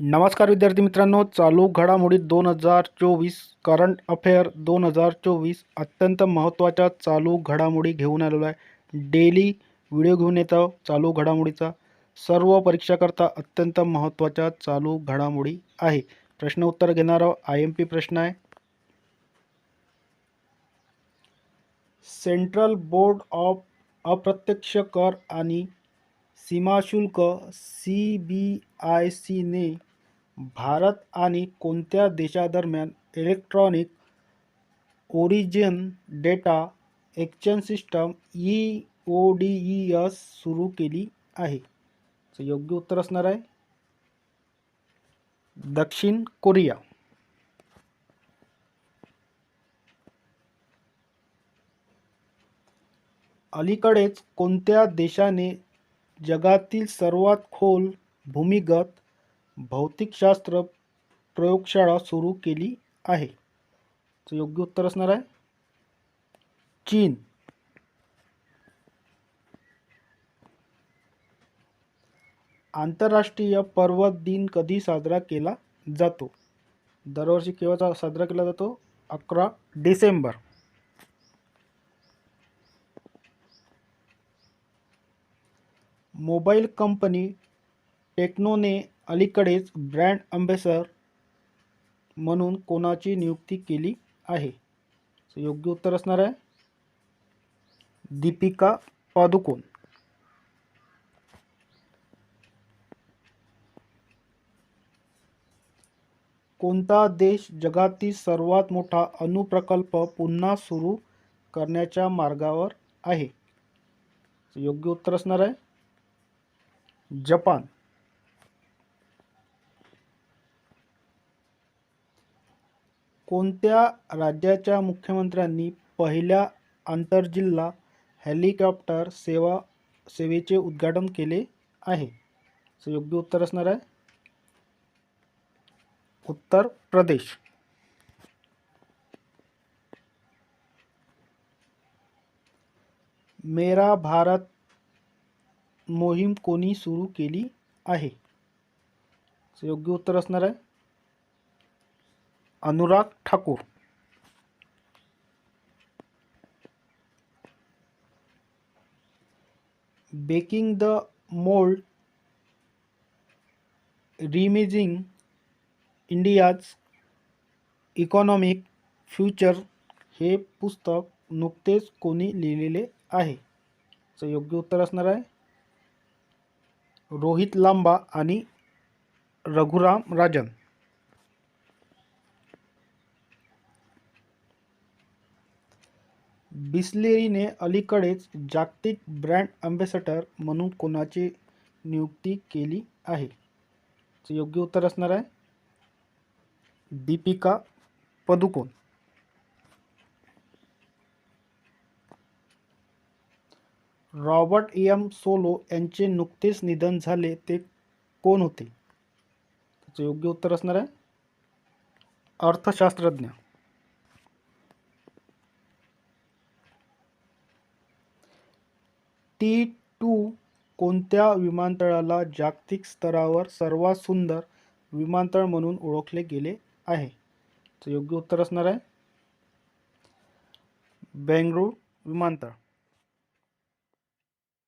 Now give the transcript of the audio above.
नमस्कार विद्यार्थी मित्रांनो चालू घडामोडी दोन हजार चोवीस करंट अफेअर दोन हजार चोवीस अत्यंत महत्त्वाच्या चालू घडामोडी घेऊन आलेलो आहे. डेली व्हिडिओ घेऊन येतो चालू घडामोडीचा. सर्व परीक्षाकरता अत्यंत महत्त्वाच्या चालू घडामोडी आहे. प्रश्न उत्तर घेणारा आय एम पी प्रश्न आहे. सेंट्रल बोर्ड ऑफ अप्रत्यक्ष कर आणि सीमाशुल्क सी बी आय सीने भारत आणि कोणत्या देशादरम्यान electronic origin data exchange system E O D E S सुरू केली आहे? योग्य उत्तर असणार आहे दक्षिण कोरिया. अलीकडेच कोणत्या देशाने जगातील सर्वात खोल भूमिगत भौतिकशास्त्र प्रयोगशाळा सुरू केली आहे. तर योग्य उत्तर असणार आहे? चीन. आंतरराष्ट्रीय पर्वत दिन कधी साजरा केला जातो? दरवर्षी केव्हा साजरा केला जातो? अकरा डिसेंबर. मोबाईल कंपनी टेक्नोने अलीकडेच ब्रँड अँबेसर म्हणून कोणाची नियुक्ती केली आहे? योग्य उत्तर असणार आहे दीपिका पादुकोण. कोणता देश जगातील सर्वात मोठा अणुप्रकल्प पुन्हा सुरू करण्याच्या मार्गावर आहे? योग्य उत्तर असणार आहे जपान. कोणत्या राज्याच्या मुख्यमंत्र्यांनी पहिल्या आंतरजिल्हा हेलिकॉप्टर सेवा सेवेचे उद्घाटन केले आहे? योग्य उत्तर असणार आहे. उत्तर प्रदेश. मेरा भारत मोहीम कोणी सुरू केली आहे? योग्य उत्तर असणार आहे. Anurag Thakur. Breaking the mould reimagining India's economic future हे पुस्तक नुकतेच कोणी लिहिलेले आहे. योग्य उत्तर असणार आहे. रोहित लांबा आणि रघुराम राजन. बिस्लेरीने अलीकडेच जागतिक ब्रँड अँबेसेडर म्हणून कोणाची नियुक्ती केली आहे? योग्य उत्तर असणार आहे Deepika Padukone. Robert M Solow यांचे नुकतेच निधन झाले ते कोण होते? त्याचं योग्य उत्तर असणार आहे अर्थशास्त्रज्ञ. टी टू कोणत्या विमानतळाला जागतिक स्तरावर सर्वात सुंदर विमानतळ म्हणून ओळखले गेले आहे? योग्य उत्तर असणार आहे बेंगळूर विमानतळ.